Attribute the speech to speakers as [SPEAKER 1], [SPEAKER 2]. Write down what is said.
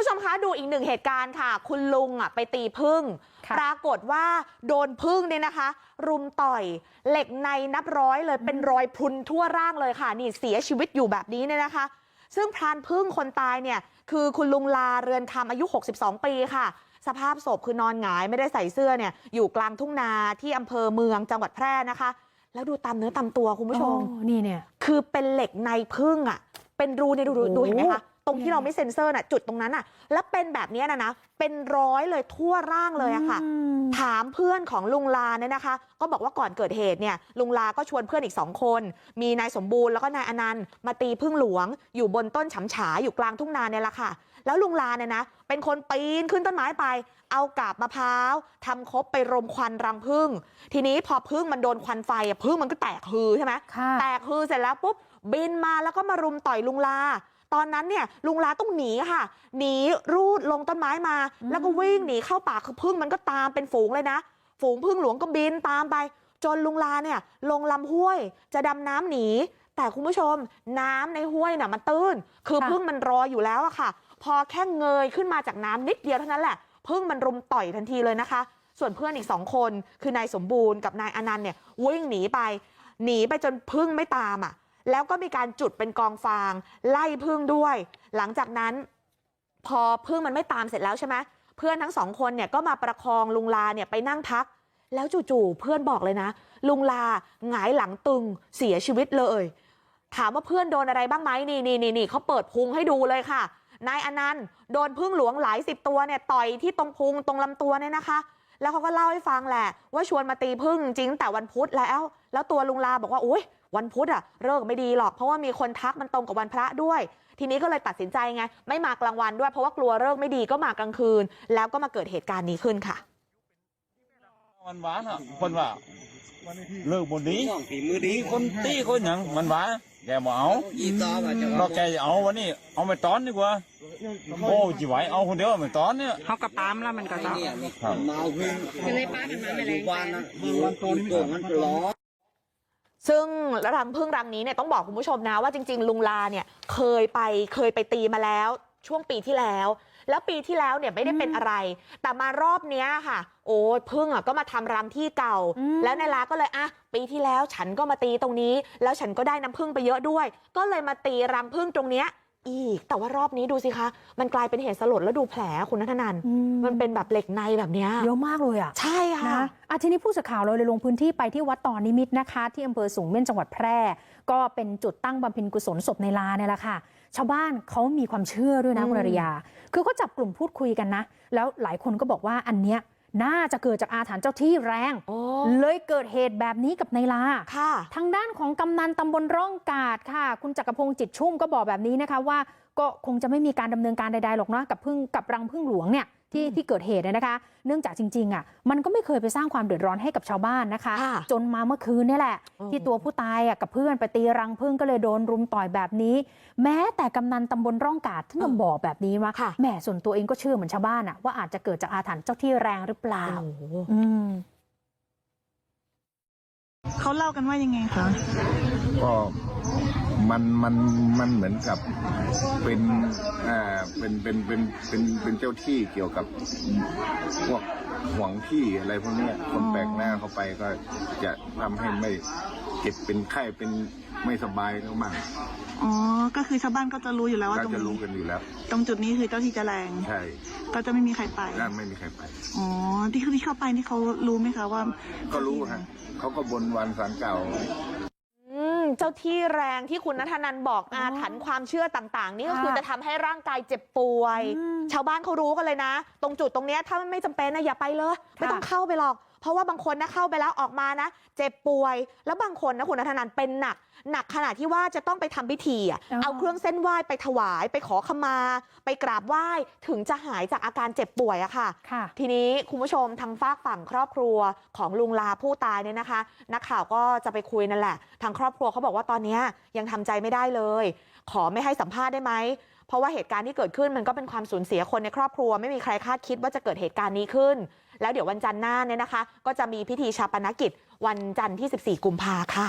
[SPEAKER 1] ผู้ชมคะดูอีกหนึ่งเหตุการณ์ค่ะ คุณลุงอะไปตีพึ่ง
[SPEAKER 2] ค่ะ
[SPEAKER 1] ปรากฏว่าโดนพึ่งเนี่ยนะคะ รุมต่อยเหล็กในนับร้อยเลยเป็นรอยพรุนทั่วร่างเลยค่ะ นี่เสียชีวิตอยู่แบบนี้เนี่ยนะคะ ซึ่งพรานพึ่งคนตายเนี่ยคือคุณลุงลาเรือนคำอายุ 62 ปีค่ะ สภาพศพคือนอนหงายไม่ได้ใส่เสื้อเนี่ยอยู่กลางทุ่งนาที่อำเภอเมืองจังหวัดแพร่นะคะ แล้วดูตามเนื้อตามตัวคุณผู้ชม
[SPEAKER 2] อ๋อนี่เนี่ย
[SPEAKER 1] คือเป็นเหล็กในพึ่งอะเป็นรูในยดูดู
[SPEAKER 2] โอ้โห
[SPEAKER 1] ดูเห็นไหมคะ ตรงที่เราไม่เซ็นเซอร์น่ะจุดตรงนั้นอะแล้วเป็นแบบเนี้ยนะนะเป็นร้อยเลยทั่วร่างเลยอะค่ะ
[SPEAKER 2] อืม
[SPEAKER 1] ถามเพื่อนของลุงลาเนี่ยนะคะก็บอกว่าก่อนเกิดเหตุเนี่ยลุงลาก็ชวนเพื่อนอีกสองคนมีนายสมบูรณ์แล้วก็นายอนันต์มาตีพึ่งหลวงอยู่บนต้นฉำฉาอยู่กลางทุ่งนาเนี่ยแหละค่ะแล้วลุงลาเนี่ยนะเป็นคนปีนขึ้นต้นไม้ไปเอากาบมะพร้าวทำคบไปรมควันรังพึ่งทีนี้พอพึ่งมันโดนควันไฟอะพึ่งมันก็แตกฮือใช่ไหม
[SPEAKER 2] ค่ะ
[SPEAKER 1] แตกคือเสร็จแล้วปุ๊บบินมาแล้วก็มารุมต่อยลุงลา ตอนนั้นเนี่ยลุงลาต้องหนีค่ะหนีรูดลงต้นไม้มา
[SPEAKER 2] อืม
[SPEAKER 1] แล้วก็วิ่งหนีเข้าป่าคือพึ่งมันก็ตามเป็นฝูงเลยนะฝูงพึ่งหลวงก็บินตามไปจนลุงลาเนี่ยลงลำห้วยจะดำน้ำหนีแต่คุณผู้ชมน้ำในห้วยน่ะมันตื้นคือพึ่งมันรออยู่แล้วอะค่ะพอแค่เงยขึ้นมาจากน้ำนิดเดียวเท่านั้นแหละพึ่งมันรุมต่อยทันทีเลยนะคะส่วนเพื่อนอีกสองคนคือนายสมบูรณ์กับนายอนันต์เนี่ยวิ่งหนีไปหนีไปจนพึ่งไม่ตามอะ แล้วก็มีการจุดเป็นกองฟางไล่พึ่งด้วยหลังจากนั้นพอพึ่งมันไม่ตามเสร็จแล้วใช่ไหมเพื่อนทั้งสองคนเนี่ยก็มาประคองลุงลาเนี่ยไปนั่งพักแล้วจู่ๆเพื่อนบอกเลยนะลุงลาหงายหลังตึงเสียชีวิตเลยถามว่าเพื่อนโดนอะไรบ้างไหมนี่นี่นี่นี่เขาเปิดพุงให้ดูเลยค่ะนายอนันต์โดนพึ่งหลวงหลายสิบตัวเนี่ยต่อยที่ตรงพุงตรงลำตัวเนี่ยนะคะแล้วเขาก็เล่าให้ฟังแหละว่าชวนมาตีพึ่งจริงแต่วันพุธแล้วแล้วตัวลุงลาบอกว่าโอ๊ย วันพุธอะเลิกไม่ดีหรอกเพราะว่ามีคนทักมันตรงกับวันพระด้วยทีนี้ก็เลยตัดสินใจไงไม่มากลางวันด้วยเพราะว่ากลัวเลิกไม่ดีก็มากลางคืนแล้วก็มาเกิดเหตุการณ์นี้ขึ้นค่ะ
[SPEAKER 3] มันหวานอะคนว่าเลิกบนนี้
[SPEAKER 4] ฝีมือดี
[SPEAKER 3] มีคนตีคนหยังมันหวานแกบอกเอา
[SPEAKER 4] อีต่อว่าจะ
[SPEAKER 3] นอกแกจะเอาวันนี้เอาไปตอนดีกว่าโอ้จีไหวเอาคนเดียวไม่ตอนเนี่ย
[SPEAKER 5] เขากระปามแล้วมันก็จะ
[SPEAKER 4] เนี่ยมันเมาพึ่งก็เลยป้ามันมาไม่แรงบ้านนั้นมันตอนนี้มันร้อน
[SPEAKER 1] ซึ่งรังพึ่งรังนี้เนี่ยต้องบอกคุณผู้ชมนะว่าจริงๆลุงลาเนี่ยเคยไปเคยไปตีมาแล้วช่วงปีที่แล้วแล้วปีที่แล้วเนี่ยไม่ได้เป็นอะไร แต่มารอบเนี้ยค่ะ โอ้ยพึ่งอะก็มาทำรังที่เก่า
[SPEAKER 2] อืม
[SPEAKER 1] แล้วนายลาก็เลยอะปีที่แล้วฉันก็มาตีตรงนี้ แล้วฉันก็ได้น้ำพึ่งไปเยอะด้วย ก็เลยมาตีรังพึ่งตรงเนี้ย อีกแต่ว่ารอบนี้ดูสิคะมันกลายเป็นเหตุสลดแล้วดูแผลคุณนัทนันท์
[SPEAKER 2] อื
[SPEAKER 1] มันเป็นแบบเหล็กในแบบเนี้ย
[SPEAKER 2] เยอะมากเลยอะ
[SPEAKER 1] ใช่ค่ะ
[SPEAKER 2] นะอาทีนี้ผู้สื่อข่าวเราเลยลงพื้นที่ไปที่วัดตอนนิมิตรนะคะที่อำเภอสูงเม่นจังหวัดแพร่ ก็เป็นจุดตั้งบำเพ็ญกุศลศพในลาเนี่ยแหละค่ะ ชาวบ้านเขามีความเชื่อด้วยนะ
[SPEAKER 1] อืม
[SPEAKER 2] คุณอริยา คือเขาจับกลุ่มพูดคุยกันนะ แล้วหลายคนก็บอกว่าอันเนี้ย น่าจะเกิดจากอาถรรพ์เจ้าที่แรง
[SPEAKER 1] โอ้
[SPEAKER 2] เลยเกิดเหตุแบบนี้กับในลา
[SPEAKER 1] ค่ะ
[SPEAKER 2] ทางด้านของกำนันตำบลร่องกาดค่ะคุณจักรพงศ์จิตชุ่มก็บอกแบบนี้นะคะว่า ก็คงจะไม่มีการดำเนินการใดๆหรอกเนาะกับพึ่งกับรังพึ่งหลวงเนี่ยที่
[SPEAKER 1] อืม
[SPEAKER 2] ที่เกิดเหตุเนี่ยนะคะเนื่องจากจริงๆอะมันก็ไม่เคยไปสร้างความเดือดร้อนให้กับชาวบ้านนะคะ
[SPEAKER 1] ค่ะ
[SPEAKER 2] จนมาเมื่อคืนเนี่ยแหละ
[SPEAKER 1] อืม
[SPEAKER 2] ที่ตัวผู้ตายอะกับเพื่อนไปตีรังพึ่งก็เลยโดนรุมต่อยแบบนี้ แม้แต่กำนันตำบลร่องกาดท่านยังบอกแบบนี้ว่า
[SPEAKER 1] ค่ะ
[SPEAKER 2] แหมส่วนตัวเองก็เชื่อเหมือนชาวบ้านอะว่าอาจจะเกิดจากอาถรรพ์เจ้าที่แรงหรือเปล่า
[SPEAKER 1] โอ้โห
[SPEAKER 2] อืม
[SPEAKER 5] เขาเล่ากันว่ายังไงคะ
[SPEAKER 6] ก็ มันมันมันเหมือนกับเป็นอ่าเป็นเป็นเป็นเป็นเป็นเจ้าที่เกี่ยวกับพวกห่วงที่อะไรพวกเนี้ยคนแปลกหน้าเข้าไปก็จะทำให้ไม่เจ็บเป็นไข้เป็นไม่สบายก็มั่ง
[SPEAKER 5] อ๋อ ก็คือชาวบ้านก็จะรู้อยู่แล้วว่า
[SPEAKER 6] ก็
[SPEAKER 5] ตรง
[SPEAKER 6] จะรู้
[SPEAKER 5] นี้
[SPEAKER 6] กันอยู่แล้ว
[SPEAKER 5] ตรงจุดนี้คือเจ้าที่จะแรง
[SPEAKER 6] ใช่
[SPEAKER 5] ก็จะไม่มีใครไป
[SPEAKER 6] นั่นไม่มีใครไป
[SPEAKER 5] อ๋อที่คือที่เข้าไปนี่เขารู้ไหมคะว่า
[SPEAKER 6] ก็รู้ฮะเขาก็บนวันสารเก่า
[SPEAKER 1] อืม เจ้าที่แรงที่คุณนัทนันบอก
[SPEAKER 2] อ๋อ
[SPEAKER 1] อาถรรพ์ความเชื่อต่างๆนี่ก็
[SPEAKER 2] ค่ะ
[SPEAKER 1] คือจะทำให้ร่างกายเจ็บป่วย
[SPEAKER 2] อืม
[SPEAKER 1] ชาวบ้านเขารู้กันเลยนะตรงจุดตรงเนี้ยถ้าไม่จำเป็นนะอย่าไปเลยไม่ต้องเข้าไปหรอก เพราะว่าบางคนนะเข้าไปแล้วออกมานะเจ็บป่วยแล้วบางคนนะคุณนัทนันเป็นหนักหนักขนาดที่ว่าจะต้องไปทำพิธีอะ
[SPEAKER 2] อ๋อ
[SPEAKER 1] เอาเครื่องเส้นไหว้ไปถวายไปขอขมา ไปกราบไหว้ถึงจะหายจากอาการเจ็บป่วยอะค่ะ
[SPEAKER 2] ค่ะ
[SPEAKER 1] ทีนี้คุณผู้ชมทางฝากฝั่งครอบครัวของลุงลาผู้ตายเนี่ยนะคะ นักข่าวก็จะไปคุยนั่นแหละ ทางครอบครัวเขาบอกว่าตอนเนี้ยยังทำใจไม่ได้เลย ขอไม่ให้สัมภาษณ์ได้ไหมเพราะว่าเหตุการณ์ที่เกิดขึ้นมันก็เป็นความสูญเสียคนในครอบครัว ไม่มีใครคาดคิดว่าจะเกิดเหตุการณ์นี้ขึ้น แล้วเดี๋ยววันจันทร์หน้าเนี่ยนะคะก็จะมีพิธีชาปนกิจวันจันทร์ที่14กุมภาค่ะ